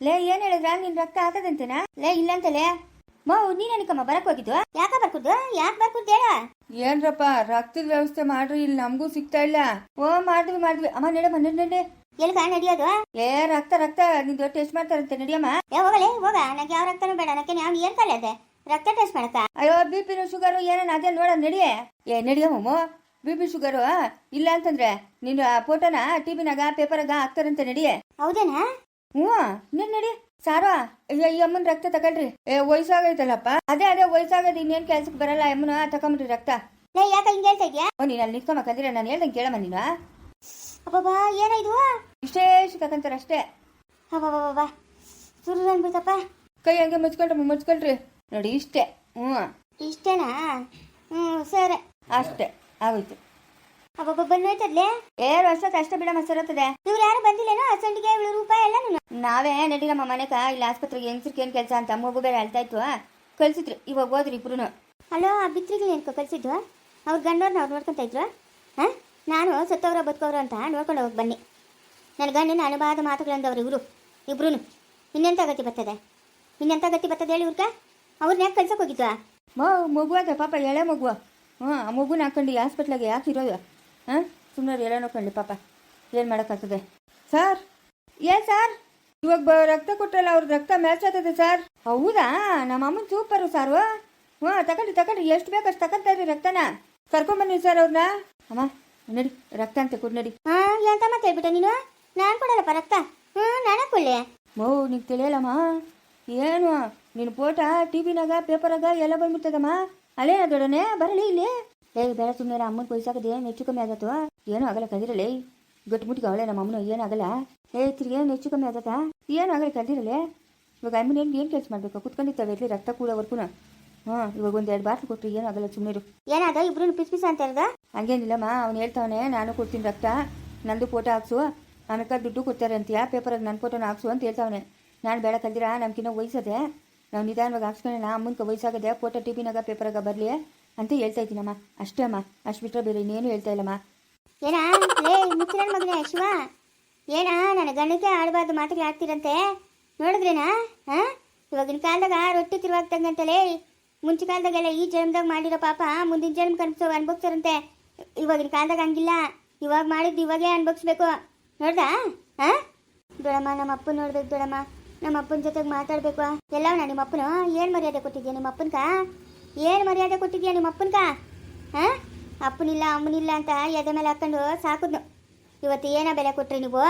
ಲೇ ಏನ್ ಹೇಳಿದ್ರ? ನಿನ್ ರಕ್ತ ಹಾಕದಂತೇನಾ ಲೇ ಇಲ್ಲಂತಲೇ ಮೌ ನೀನ್ ಏನಕ್ಕಮ್ಮ ಬರಕ್ ಹೋಗಿದ್ದು ಯಾಕ ಬರ್ಕುದ್ದು ಯಾಕೆ ಬರ್ಕುದ್ ಹೇಳ? ಏನ್ರಪ್ಪ ರಕ್ತದ ವ್ಯವಸ್ಥೆ ಮಾಡ್ರಿ ಇಲ್ಲಿ ನಮಗೂ ಸಿಗ್ತಾ ಇಲ್ಲ. ಓ ಮಾಡಿದ್ವಿ ಮಾಡಿದ್ವಿ. ಅಮ್ಮ ನಡೆ ನಡೆ ಎಲ್ಲಿ ಕಾಣ ನಡಿಯೋದು? ಏ ರಕ್ತ ರಕ್ತ ನಿಂದು ಟೆಸ್ಟ್ ಮಾಡ್ತಾರಂತೆ ನಡಿಯಮ್ಮ ಏ ಹೋಗಲೇ ಹೋಗ. ನನಗೆ ಯಾವ ರಕ್ತನೂ ಬೇಡ. ನನಗೆ ಯಾವ ಏನ್ ಕಾಲ ಅದೆ ರಕ್ತ ಟೆಸ್ಟ್ ಮಾಡಕ ಅಯ್ಯೋ ಬಿ ಪಿನು ಶುಗರು ಏನೇನು ಅದೇ ನೋಡ ನಡಿ. ಏ ನಡಿಯಮ್ಮ ಬಿ ಪಿ ಶುಗರು ಇಲ್ಲ ಅಂತಂದ್ರೆ ನಿನ್ನ ಫೋಟೋನ ಟಿವಿನಾಗ ಪೇಪರ್ ಪೇಪರಾಗ ಹಾಕ್ತಾರಂತೆ ನಡಿ. ಹೌದೇನಾ? ಹ್ಞೂ ನೀನ್ ನಡಿ. ಸಾರಾ ಅಮ್ಮನ ರಕ್ತ ತಗೊಳ್ರಿ. ಏ ವಯಸ್ಸಾಗೈತಲ್ಲಪ್ಪ. ಅದೇ ಅದೇ ವಯಸ್ಸಾಗದ ಇನ್ನೇನ್ ಕೆಲ್ಸಕ್ಕೆ ಬರಲ್ಲ ಅಮ್ಮನ ತಗೊಂಬಿಟ್ರಿ ರಕ್ತ. ಲೇ ಯಾಕೆ ಹಿಂಗೆ ಹೇಳ್ತಾ ಇದ್ಯಾ? ಓ ನೀನು ಅಲ್ಲಿ ನಿಂತ್ಕೊಂಬಕಂದ್ರೆ ನಾನು ಹೇಳ್ದಂಗೆ ಕೇಳಮ್ಮ ನೀನು. ಅಬ್ಬಬ್ಬಾ ಏನಾಯ್ತು ಇಷ್ಟೇ ಸಿಕ್ಕಂತಾರೆ ಅಷ್ಟೇ. ಅಬ್ಬಬ್ಬಬ್ಬಾ ಸುರು ಅನ್ಬಿಡ್ತಪ್ಪ ಕೈ ಹಂಗೆ ಮುಚ್ಕೊಳ್ರಿ ಮುಚ್ಕೊಳ್ರಿ ನೋಡಿ ಇಷ್ಟೇ. ಹ್ಞೂ. ಇಷ್ಟೇನಾ? ಹ್ಞೂ ಸರಿ. ಅಷ್ಟೇ ಆಗೋಯ್ತು. ಅಬ್ಬಬ್ಬ ಬಂದೋಯ್ತದ್ಲೇ ಏರು ಅಷ್ಟೊತ್ತು ಅಷ್ಟೇ ಬಿಡ ಸರತ್ತದೆ ಇವ್ರು ಯಾರು ಬಂದಿಲ್ಲೇನೋ? ಸಂಡಿಗೆ ಇವಳು ರೂಪಾಯಿ ಎಲ್ಲ ನೀನು. ನಾವೇ ನಡಿರಮ್ಮ ಮನೆಕ ಇಲ್ಲ ಆಸ್ಪತ್ರೆಗೆ ಹೆಂಗ್ಸ್ರಿಗೆ ಏನು ಕೆಲಸ ಅಂತ ಮಗು ಬೇರೆ ಅಳ್ತಾ ಇತ್ತು. ಕಳ್ಸಿದ್ರಿ ಇವಾಗ ಹೋದ್ರಿ ಇಬ್ರು ಅಲ್ಲೋ ಆ ಬಿತ್ರಿಗಳು ಏನ್ಕೋ ಕಳ್ಸಿದ್ದು ಅವ್ರ ಗಂಡವ್ರನ್ನ ಅವ್ರು ನೋಡ್ಕೊಂತ ಇದ್ರು? ಹಾಂ? ನಾನು ಸತ್ತವ್ರ ಬದುಕವ್ರ ಅಂತ ನೋಡ್ಕೊಂಡು ಹೋಗಿ ಬನ್ನಿ. ನನ್ನ ಗಂಡನ ಅನುಭಾದ ಮಾತುಗಳಂದವ್ರು ಇವರು ಇಬ್ರು ಇನ್ನೆಂಥ ಗತಿ ಬರ್ತದೆ? ಇನ್ನೆಂಥ ಗತಿ ಬರ್ತದೆ ಹೇಳಿ ಇವ್ರಕ ಅವ್ರನ್ನ ಯಾಕೆ ಕಳ್ಸಕ್ಕೆ ಹೋಗಿದ್ವಾ? ಮಗುವಾಗ ಪಾಪ ಎಳೆ ಮಗುವ ಹ್ಞೂ ಆ ಮಗುನ ಹಾಕೊಂಡು ಹಾಸ್ಪಿಟ್ಲಾಗೆ ಯಾಕೆ ಇರೋದು? ಹಾಂ? ಸುಮ್ಮನೆ ಎಳೆ ನೋಡ್ಕೊಳ್ಳಿ ಪಾಪ. ಏನು ಮಾಡೋಕ್ಕಾಗ್ತದೆ? ಸರ್? ಏ ಸರ್? ಇವಾಗ ಬ ರಕ್ತ ಕೊಟ್ಟಲ್ಲ ಅವ್ರ ರಕ್ತ ಮ್ಯಾಚ್ ಆಗ್ತದೆ ಸರ್. ಹೌದಾ? ನಮ್ಮ ಅಮ್ಮನ ಸೂಪರು ಸಾರು. ಹ್ಞೂ ತಗೊಳ್ಳಿ ತಗೊಂಡ್ರಿ ಎಷ್ಟು ಬೇಕು ಅಷ್ಟು ತಗೊಳ್ತಾ ಇದ್ರಿ ರಕ್ತನ. ಕರ್ಕೊಂಬನ್ನಿ ಸರ್ ಅವ್ರನ್ನ ಅಮ್ಮ ನಡಿ ರಕ್ತ ಅಂತ ಕೊಡ್ ನಡಿ. ಹಾಂ ಎಂತ ಮತ್ತೆ ಹೇಳ್ಬಿಟ್ಟೆ ನೀನು? ನಾನು ಕೊಡಲ್ಲಪ್ಪ ರಕ್ತ. ಹ್ಞೂ ನಾನೇ ಕೊಡ್ಲಿ. ಮೋ ನಿಂಗೆ ತಿಳಿಯಲ್ಲಮ್ಮ? ಏನು ನಿನ್ನ ಫೋಟ ಟಿ ವಿನಾಗ ಪೇಪರಾಗ ಎಲ್ಲ ಬಂದ್ಬಿಡ್ತದಮ್ಮ ಅಲ್ಲೇನ ದೊಡನೆ ಬರಲಿ ಇಲ್ಲಿ. ಏ ಬೇಡ ಸುಮ್ಮನೆ ಅಮ್ಮನ ಪೈಸಾಗದೆ ಹೆಚ್ಚು ಕಮ್ಮಿ ಆಗತ್ತೋ? ಏನೂ ಆಗಲ್ಲ ಕದಿರಲಿ ಗಟ್ಟಿಮುಟ್ಟಿಗೆ ಅವಳೆ ನಮ್ಮ ಅಮ್ಮನ. ಏನಾಗಲ್ಲ ಏ ಹೇಳ್ತಿರಿ ಏನು ಹೆಚ್ಚು ಕಮ್ಮಿ ಆಗತ್ತಾ? ಏನು ಆಗಲ್ಲ ಕದಿರಲಿ ಇವಾಗ ಅಮ್ಮನ ಏನು ಏನು ಕೆಲಸ ಮಾಡಬೇಕು? ಕುತ್ಕೊಂಡಿದ್ದಾವೆ ಇರಲಿ ರಕ್ತ ಕೂಡೋವರೆಗೂ ಹಾಂ ಇವಾಗ ಒಂದು ಎರಡು ಬಾಟ್ಲು ಕೊಟ್ಟರು ಏನು ಆಗಲ್ಲ ಸುಮ್ಮನೆ ಏನಾದ? ಇಬ್ರು ಪಿಸ್ ಪಿಸ್ ಅಂತ ಹೇಳ್ದ? ಹಂಗೇನಿಲ್ಲಮ್ಮ. ಅವ್ನು ಹೇಳ್ತಾವನೆ ನಾನು ಕೊಡ್ತೀನಿ ರಕ್ತ. ನಂದು ಫೋಟೋ ಹಾಕ್ಸು. ಆಮೇಲೆ ದುಡ್ಡು ಕೊಡ್ತಾರೆ ಅಂತೀಯ? ಪೇಪರ್ಗೆ ನನ್ನ ಫೋಟೋನ ಹಾಕ್ಸು ಅಂತ ಹೇಳ್ತಾವನೆ. ನಾನು ಬೇಡ ಕಲ್ದಿರಾ ನಮ್ಗಿನ್ನೂ ವಯಸ್ಸದೆ ನಾವು ನಿಧಾನವಾಗಿ ಹಾಕ್ಸ್ಕೊಳ್ಳೋಣ ಅಮ್ಮನ್ಗೆ ವಯಸ್ಸಾಗದೆ ಫೋಟೋ ಟಿ ವಿನಾಗ ಪೇಪರಾಗ ಬರಲಿ. ಅಂತ ಹೇಳ್ತಾ ಇದ್ದೀನಮ್ಮ. ಅಷ್ಟೇ ಅಮ್ಮ. ಅಷ್ಟು ಬಿಟ್ಟರೆ ಬೇರೆ ಇನ್ನೇನು ಹೇಳ್ತಾ ಇಲ್ಲಮ್ಮ. ಏನಾ ಮುಚ್ಚಿನ ಮಗನೇ, ಶಿವ. ಏನಾ ನನ್ನ ಗಣಕ್ಕೆ ಆಡಬಾರ್ದು ಮಾತುಗಳು ಆಡ್ತಿರಂತೆ. ನೋಡಿದ್ರೇನಾ? ಹಾ ಇವಾಗಿನ ಕಾಲದಾಗ ರೊಟ್ಟಿ ತಿರುವಾಗ್ತಂಗಂತಲೇ ಮುಂಚೆ ಕಾಲದಾಗೆಲ್ಲ ಈ ಜನ್ಮದಾಗ ಮಾಡಿರೋ ಪಾಪ ಮುಂದಿನ ಜನ್ಮ ಕನ್ಸೋ ಅನ್ಭವಿಸ್ತಾರಂತೆ. ಇವಾಗಿನ ಕಾಲದಾಗ ಹಂಗಿಲ್ಲ. ಇವಾಗ ಮಾಡಿದ್ದು ಇವಾಗೇ ಅನ್ಭವಿಸ್ಬೇಕು. ನೋಡ್ದಾ? ಹಾ ದೊಡಮ್ಮ ನಮ್ಮ ಅಪ್ಪನ ನೋಡ್ಬೇಕು ದೊಡಮ್ಮ ನಮ್ಮ ಅಪ್ಪನ ಜೊತೆಗೆ ಮಾತಾಡ್ಬೇಕು. ಎಲ್ಲವನ್ನ ನಿಮ್ಮ ಅಪ್ಪನು ಏನು ಮರ್ಯಾದೆ ಕೊಟ್ಟಿದ್ಯಾ ನಿಮ್ಮ ಅಪ್ಪನ್ಕ ಏನು ಮರ್ಯಾದೆ ಕೊಟ್ಟಿದ್ಯಾ ನಿಮ್ಮ ಅಪ್ಪನ್ಕ ಹಾಂ? ಅಪ್ಪನಿಲ್ಲ ಅಮ್ಮನಿಲ್ಲ ಅಂತ ಎದೆ ಮೇಲೆ ಹಾಕೊಂಡು ಸಾಕುದ್ನು. ಇವತ್ತು ಏನ ಬೆಲೆ ಕೊಟ್ರಿ ನೀವು?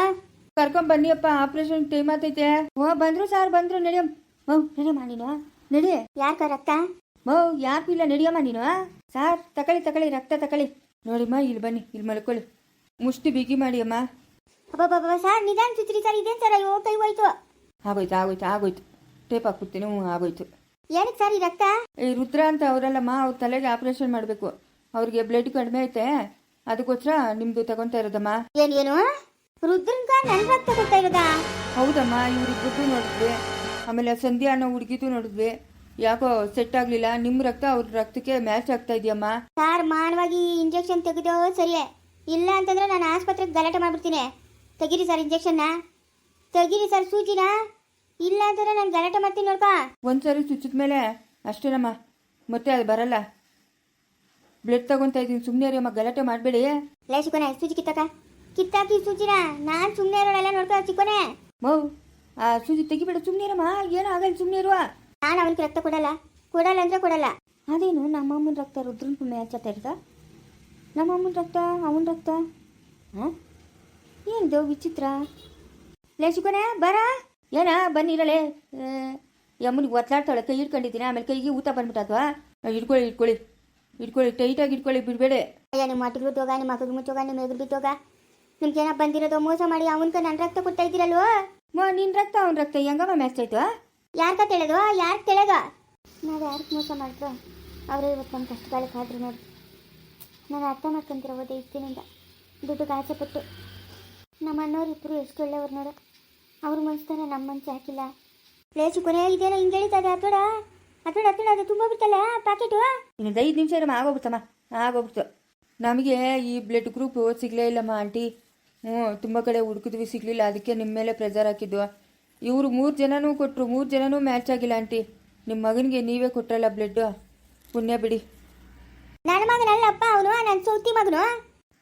ಕರ್ಕೊಂಡ್ ಬನ್ನಿಯಪ್ಪ ಆಪರೇಷನ್ ಟೈಮ್ ಆತೈತೆ ಓ ಬಂದ್ರು ಸರ್ ಬಂದ್ರು ನಡಿಯಮ್ ಓ ನಡಿಯಮ್ಮ ನೀನು? ನಡಿ. ಯಾರ ರಕ್ತ? ಓ ಯಾಕೂ ಇಲ್ಲ ನಡಿಯಮ್ಮ ನೀನು? ಸಾರ್ ತಕೊಳ್ಳಿ ತಕೊಳ್ಳಿ ರಕ್ತ ತಕೊಳ್ಳಿ ನೋಡಿಮ್ಮ ಇಲ್ಲಿ ಬನ್ನಿ ಇಲ್ಲಿ ಮಲ್ಕೊಳ್ಳಿ. ಮುಷ್ಟಿ ಬಿಗಿ ಮಾಡಿಯಮ್ಮ. ಅಪ್ಪ ಸರ್ ನಿಧಾನ ಚಿತ್ರಿ ಸರ್ ಇದೇನು ಸರ್ ಅಯ್ಯೋ ಕೈ ಹೋಯ್ತು. ಆಗೋಯ್ತು ಆಗೋಯ್ತು ಆಗೋಯ್ತು. ಟೇಪ್ ಹಾಕ್ಬಿಡ್ತೀನಿ ಹ್ಞೂ ಆಗೋಯ್ತು. ಏನಕ್ಕೆ ಸರ್ ಈ ರಕ್ತ? ಈ ರುದ್ರ ಅಂತ ಅವರಲ್ಲಮ್ಮ ಅವ್ರ ತಲೆಗೆ ಆಪರೇಷನ್ ಮಾಡಬೇಕು. ಅವ್ರಿಗೆ ಬ್ಲಡ್ ಕಡಿಮೆ ಐತೆ. ಅದಕ್ಕೋಸ್ಕರ ನಿಮ್ದು ತಗೊಂತಾ ಇರೋದಮ್ಮ. ಏನೇನು ಏನು? ರುದ್ರನ್ಕ ನನ್ನ ರಕ್ತ ಕೊಡ್ತಾ ಇರೋದಾ? ಹೌದಮ್ಮ ಇವ್ರಿಗೂ ನೋಡಿದ್ವಿ. ಆಮೇಲೆ ಸಂಧ್ಯಾ ಅನ್ನೋ ಹುಡುಗಿದು ನೋಡಿದ್ವಿ. ಯಾಕೋ ಸೆಟ್ ಆಗಲಿಲ್ಲ. ನಿಮ್ಮ ರಕ್ತ ಅವ್ರ ರಕ್ತಕ್ಕೆ ಮ್ಯಾಚ್ ಆಗ್ತಾ ಇದೆಯಮ್ಮ. ಸರ್ ಮಾನವಾಗಿ ಇಂಜೆಕ್ಷನ್ ತೆಗೆದೋ ಸರಿಯೇ. ಇಲ್ಲ ಅಂತಂದ್ರೆ ನಾನು ಆಸ್ಪತ್ರೆಗೆ ಗಲಾಟೆ ಮಾಡ್ಬಿಡ್ತೀನಿ. ತೆಗೀರಿ ಸರ್ ಇಂಜೆಕ್ಷನ್ನ ತೆಗೀರಿ ಸರ್ ಸೂಜಿನ. ಇಲ್ಲ ಅಂದ್ರೆ ನಾನು ಗಲಾಟೆ ಮಾಡ್ತೀನಿ ನೋಡ್ಕಾ. ಒಂದ್ಸರಿ ಚುಚ್ಚಿದ ಮೇಲೆ ಅಷ್ಟೇನಮ್ಮ ಮತ್ತೆ ಅದು ಬರಲ್ಲ. ಬ್ಲಡ್ ತಗೊಂತಾ ಇದ್ದೀನಿ. ಸುಮ್ಮನೆ ಅಮ್ಮ ಗಲಾಟೆ ಮಾಡಬೇಡಿ. ಲೇ ಚಿಕ್ಕೋನೆ ಸೂಜಿ ಕಿತ್ತಾಕ? ಕಿತ್ತಾಕಿ ಸೂಜಿನ? ನಾನು ಸುಮ್ಮನೆ ಇರೋಳೆಲ್ಲ ನೋಡ್ಕೋ ಚಿಕ್ಕೋನೆ. ಮೌ ಆ ಸೂಜಿ ತೆಗಿಬೇಡ. ಸುಮ್ಮನೆ ಇರಮ್ಮ ಏನೋ ಆಗಲ್ಲ ಸುಮ್ಮನೆ ಇರುವ. ನಾನು ಅವನಿಗೆ ರಕ್ತ ಕೊಡಲ್ಲ. ಕೊಡಲ್ಲ ಅಂದ್ರೆ ಕೊಡಲ್ಲ. ಅದೇನು ನಮ್ಮ ಅಮ್ಮನ ರಕ್ತ ರುದ್ರನ್ ಪುಣ್ಯ ಆಗ್ತಾ ಇರ್ತಾ ನಮ್ಮ ಅಮ್ಮನ ರಕ್ತ ಅವನ ರಕ್ತ ಹಾಂ ದೋ ವಿಚಿತ್ರ. ಲೇ ಚಿಕ್ಕೋನೆ ಬರ. ಏನ ಬನ್ನಿರಳೆ ಯಮ್ಮನಿಗೆ ಒತ್ತಾಡ್ತಾಳೆ ಕೈ ಹಿಡ್ಕೊಂಡಿದ್ದೀನಿ. ಆಮೇಲೆ ಕೈಗೆ ಊತ ಬಂದ್ಬಿಟ್ಟದ್ವಾ? ಇಟ್ಕೊಳ್ಳಿ ಇಟ್ಕೊಳ್ಳಿ ಇಟ್ಕೊಳ್ಳಿ ಟೈಟಾಗಿ ಇಟ್ಕೊಳ್ಳಿ ಬಿಡಬೇಡಿ. ಅಯ್ಯ ನಿಮ್ಮ ಮಟ್ಟಿಗೆ ಹೋಗ ನಿಮ್ಮ ಮಕ್ಕಳಿಗೆ ಮುಚ್ಚೋಗ ನಿಮ್ಮ ಎದುರು ನಿಮ್ಗೆ ನಿಮ್ಗೇನ ಬಂದಿರೋದು ಮೋಸ ಮಾಡಿ ಅವನ್ಕ ನನ್ನ ರಕ್ತ ಕೊಡ್ತಾ ಇದ್ದೀರಲ್ವ? ಮಾ ನಿನ್ನ ರಕ್ತ ಅವನ ರಕ್ತ. ಹೆಂಗಮ್ಮ ಮ್ಯಾಚ್ ಆಯ್ತು ಯಾರ್ಕ ತಿಳಿದು ಯಾರು ತಿಳಿದ ನಾವು ಯಾರಿಗೆ ಮೋಸ ಮಾಡಿದ್ರು ಅವರೇ ಇವತ್ತು ನಮ್ಮ ಕಷ್ಟಕಾಲಕ್ಕೆ ಆದ್ರು ನೋಡಿ. ನಾನು ಅರ್ಥ ಮಾಡ್ಕೊಂತಿರೋದೇ ಇಷ್ಟಿನಿಂದ ದುಡ್ಡು ಆಸೆ ಪಟ್ಟು. ನಮ್ಮ ಅಣ್ಣವ್ರು ಇಬ್ಬರು ಎಷ್ಟು ಒಳ್ಳೆಯವ್ರು ನೋಡು. ಅವ್ರ ಮನಸ್ತಾರ ನಮ್ಮ ಮನ್ಸು ಹಾಕಿಲ್ಲ. ಪ್ಲೇಸು ಕೊನೆ ಇದೆಯಲ್ಲ ಹಿಂಗೆ ಹೇಳಿತದೆ ಹತ್ತೋಡ ಹತ್ತೋಡ ಹತ್ತೋಡ ಅದು ತುಂಬ ಬಿಡ್ತಲ್ಲ ಪ್ಯಾಕೆಟು ಇನ್ನೊಂದು ಐದು ನಿಮಿಷ ಇರಮ್ಮ ಆಗೋಗ್ಬಿಡ್ತಮ್ಮ ಆಗೋಗ್ಬಿಡ್ತು. ನಮಗೆ ಈ ಬ್ಲಡ್ ಗ್ರೂಪ್ ಸಿಗಲೇ ಇಲ್ಲಮ್ಮ ಆಂಟಿ ಹ್ಞೂ ತುಂಬ ಕಡೆ ಹುಡುಕಿದ್ವಿ ಸಿಗಲಿಲ್ಲ. ಅದಕ್ಕೆ ನಿಮ್ಮ ಮೇಲೆ ಪ್ರೆಜರ್ ಹಾಕಿದ್ದು. ಇವರು ಮೂರು ಜನನೂ ಕೊಟ್ಟರು ಮೂರು ಜನನೂ ಮ್ಯಾಚ್ ಆಗಿಲ್ಲ ಆಂಟಿ ನಿಮ್ಮ ಮಗನಿಗೆ ನೀವೇ ಕೊಟ್ಟರಲ್ಲ ಬ್ಲಡ್ಡು ಪುಣ್ಯ ಬಿಡಿ. ನನ್ನ ಮಗನಲ್ಲಪ್ಪ ಅವನು ನನ್ನ ಸೌತಿ ಮಗನು.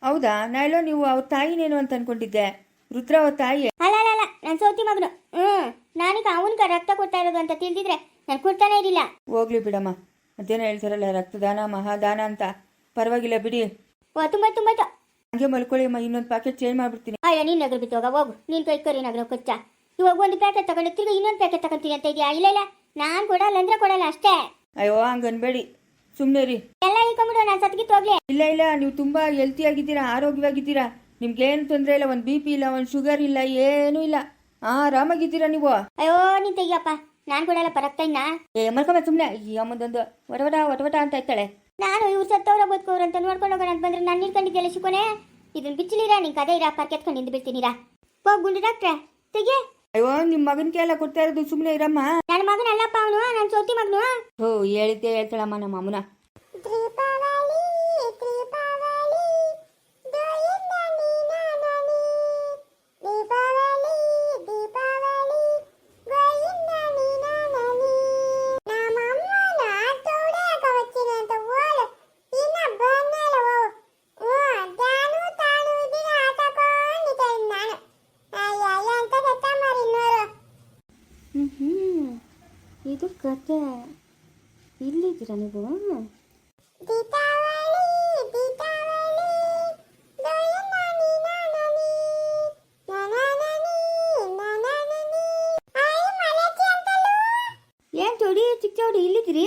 ಹೌದಾ? ನಾಳೆಲ್ಲೋ ನೀವು ಅವ್ರ ತಾಯಿನೇನು ಅಂತ ಅನ್ಕೊಂಡಿದ್ದೆ? ರುದ್ರ ಅವ್ರ ತಾಯಿ ಅಲ್ಲ ನನ್ ನನ್ನ ಸೌತಿ ಮಗನು. ಹ್ಮ್ ನಾನೀಗ ಅವನಿಗೆ ರಕ್ತ ಕೊಡ್ತಾ ಇರೋದು ಅಂತ ತಿಳಿದಿದ್ರೆ ನಾನು ಕೊಡ್ತಾನೆ ಇರಲಿಲ್ಲ. ಹೋಗ್ಲಿ ಬಿಡಮ್ಮ ಅದೇನೋ ಹೇಳ್ತಾರಲ್ಲ ರಕ್ತದಾನ ಮಹಾದಾನ ಅಂತ. ಪರವಾಗಿಲ್ಲ ಬಿಡಿ. ಓ ತುಂಬಾ ತುಂಬ ಹಂಗೆ ಮಲ್ಕೊಳ್ಳಿ ಅಮ್ಮ ಇನ್ನೊಂದು ಪ್ಯಾಕೆಟ್ ಚೇಂಜ್ ಮಾಡ್ಬಿಡ್ತೀನಿ. ಅಯ್ಯ ನೀನು ನಗರ ಬಿತ್ತು ಹೋಗ ಹೋಗು. ನೀನ್ ಕೈ ಕರಿ ನಗರ ಕೊಚ್ಚ. ಇವಾಗ ಒಂದು ಪ್ಯಾಕೆಟ್ ತಗೊಂಡು ತಿರ್ಗಿ ಇನ್ನೊಂದು ಪ್ಯಾಕೆಟ್ ತಗೊಂತೀನಿ ಅಂತ ಇದೆಯಾ? ಇಲ್ಲ ಇಲ್ಲ. ನಾನು ಕೊಡಲ್ಲ ಅಂದ್ರೆ ಕೊಡಲ್ಲ ಅಷ್ಟೇ. ಅಯ್ಯೋ ಹಂಗನ್ಬೇಡಿ. ಸುಮ್ಮನೆ ರೀ ಎಲ್ಲ ಇಳ್ಕೊಂಬಿಡು ನಾನು ಸತ್ಗಿತ್ತು ಹೋಗ್ಲಿ. ಇಲ್ಲ ಇಲ್ಲ ನೀವು ತುಂಬಾ ಹೆಲ್ತಿ ಆಗಿದ್ದೀರಾ ಆರೋಗ್ಯವಾಗಿದ್ದೀರಾ? ನಿಮ್ಗೇನು ತೊಂದರೆ ಇಲ್ಲ ಒಂದು ಬಿ ಪಿ ಇಲ್ಲ ಒಂದು ಶುಗರ್ ಇಲ್ಲ ಏನೂ ಇಲ್ಲ. ಆರಾಮಾಗಿದ್ದೀರಾ ನೀವು? ಅಯ್ಯೋ ನೀನು ತೆಗಿಯಪ್ಪ. ನಾನು ಕೊಡಲ್ಲ ರಕ್ತ ಇನ್ನ? ಏ ಮಲ್ಕೊಂಬ ಸುಮ್ಮನೆ ಅಯ್ಯ ಅಮ್ಮದೊಂದು ಒಟವಟ ಒಟವಟ ಅಂತ ಇರ್ತಾಳೆ. ನಾನು ಇವ್ರು ಸತ್ತವ್ರ ಬದುಕೋರು ಅಂತ ನೋಡ್ಕೊಂಡು ಹೋಗೋಣ ಅಂತ ಬಂದ್ರೆ ನಾನು ನಿಲ್ಕೊಂಡಿದ್ದೆಲ್ಲ ಶಿಕೋನೆ? ಇದನ್ನ ಬಿಚ್ಚಲಿರಾ? ನಿನ್ ಕದೆ ಇರಾ? ಪರ್ಕೆತ್ಕೊಂಡು ನಿಂದು ಬಿಡ್ತೀನಿರಾ? ಹೋಗ್ ಗುಂಡು ಡಾಕ್ಟ್ರೆ ತೆಗಿ. ಅಯ್ಯೋ ನಿಮ್ಮ ಮಗನ್ ಎಲ್ಲ ಕೊಡ್ತಾ ಇರೋದು ಸುಮ್ಮನೆ ಇರಮ್ಮ. ನನ್ನ ಮಗನ ಅಲ್ಲಪ್ಪ ಅವನು ನನ್ನ ಸೋತಿ ಮಗನು. ಹೋ ಹೇಳಿದ್ದೆ ಹೇಳ್ತಾಳಮ್ಮ ನಮ್ಮ ಅಮ್ಮನ. ಆಯ್ ಇಲ್ಲಿದ್ದೀರಾ ನೀವು? ಏನ್ ಚೌಡಿ ಚಿಕ್ಕ ಚೌಡಿ ಇಲ್ಲಿದ್ದೀರಿ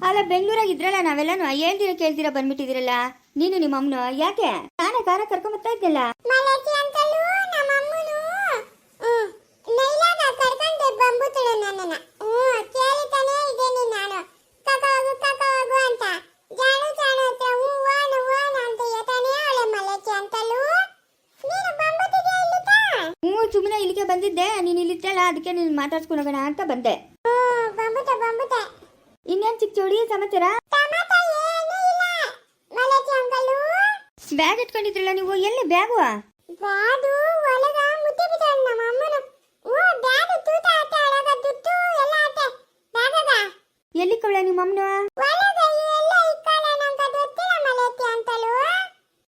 ಅಲ್ಲ ಬೆಂಗಳೂರಾಗ ಇದ್ರಲ್ಲ ನಾವೆಲ್ಲಾನು ಕೇಳ್ತೀರಾ ಬಂದ್ಬಿಟ್ಟಿದಿರಲ್ಲ ನೀನು ನಿಮ್ಮ ಅಮ್ಮನು ಯಾಕೆ? ನಾನೇ ಕಾರ ಬರ್ತಾ ಇದ್ದಲ್ಲ ಮಲಚಿ ಅಂತಲೂ ನಮ್ಮ ಅಮ್ಮನು ಹ್ಞೂ ನೈಲಾಗ ಕರ್ಕೊಂಡು ಬಂದ್ಬಿಟ್ಟಳು ನನ್ನನ್ನ ಹ್ಞೂ ಕೇಳಿತಾನೇ ಇದ್ದೀನಿ ನಾನು. ಕಕ ಹೋಗು ಅಂತ. ಜಾಣು ಜಾಣು ಹತ್ರ ಹ್ಞೂ ವಾನ ವಾನ ಅಂತ ಹೇಳ್ತಾನೆ ಅವಳೆ ಮಲಚಿ ಅಂತಲೂ. ನೀನು ಬಂದ್ಬಿಟ್ಟಿದ್ಯಾ ಇಲ್ಲಿತಾ ಹ್ಞೂ ಸುಮ್ಮನೆ ಇಲ್ಲಿಗೆ ಬಂದಿದ್ದೆ. ನೀನು ಇಲ್ಲಿದ್ದಲ್ಲ ಅದಕ್ಕೆ ನೀನು ಮಾತಾಡ್ಸ್ಕೊಂಡೋಗೋಣ ಅಂತ ಬಂದೆ. ಓ ಬಂಬುತ್ತೆ ಬಂದ್ಬಿಟ್ಟೆ. ಇನ್ನೇನ್ ಚಿಕ್ಕ ಚೌಡಿ ಸಮಾಚಾರ? ಬ್ಯಾಗ್ ಇಟ್ಕೊಂಡಿದ್ರಲ್ಲ ನೀವು ಎಲ್ಲಿ ಬ್ಯಾಗು? ಬ್ಯಾಡು ಒಳಗ ಮುಟ್ಟಿ ಬಿಟ್ಟಾಳ ನಮ್ಮ ಅಮ್ಮನ ಓ ಬ್ಯಾಡು ತೂತ ಆಟ ಒಳಗ ದುಡ್ಡು ಎಲ್ಲ ಆಟೆ ಬ್ಯಾಗದ ಎಲ್ಲಿ ಕವಳ ನಿಮ್ಮ ಅಮ್ಮನ ಒಳಗ ಎಲ್ಲ ಇಕ್ಕಳ ನಂಗೆ ಗೊತ್ತಿಲ್ಲ ಮಲಚಿ ಅಂತಲೂ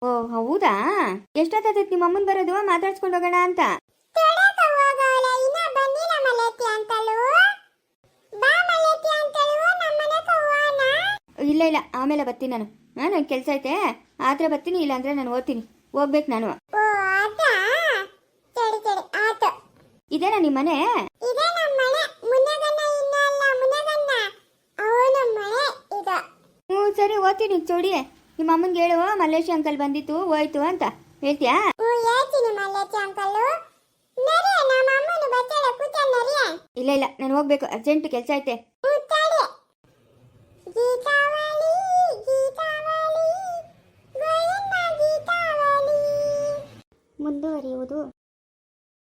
ಓ ಹೌದಾ? ಎಷ್ಟೊತ್ತಾಯ್ತು ನಿಮ್ಮ ಅಮ್ಮನ್ ಬರೋದು? ಮಾತಾಡ್ಸ್ಕೊಂಡು ಹೋಗೋಣ ಅಂತ. ಇಲ್ಲ ಇಲ್ಲ ಆಮೇಲೆ ಬರ್ತೀನಿ ನಾನು. ಹಾ ನನ್ನ ಕೆಲಸ ಐತೆ. ಆದ್ರೆ ಬರ್ತೀನಿ ಇಲ್ಲ ಅಂದ್ರೆ ನಾನು ಓದ್ತೀನಿ. ಹೋಗ್ಬೇಕು ನಾನು. ಓ ಆತ ಸರಿ ಸರಿ ಆತ ಇದೇನಾ ನಿಮ್ಮ ಮನೆ ಇದೇ ನಮ್ಮ ಮನೆ ಮುನ್ನಗನ್ನ ಇನ್ನಲ್ಲ ಮುನ್ನಗನ್ನ ಅವನ ಮನೆ ಇದು ಹ್ಞೂ ಸರಿ ಓದ್ತೀನಿ ಚೂಡಿ ನಿಮ್ಮ ಅಮ್ಮಂಗೆ ಹೇಳು ಮಲ್ಲೇಶ್ ಅಂಕಲ್ ಬಂದಿತ್ತು ಹೋಯ್ತು ಅಂತ. ಹೇಳ್ತೀಯಾ? ಇಲ್ಲ ಇಲ್ಲ ನಾನು ಹೋಗ್ಬೇಕು ಅರ್ಜೆಂಟ್ ಕೆಲಸ ಐತೆ.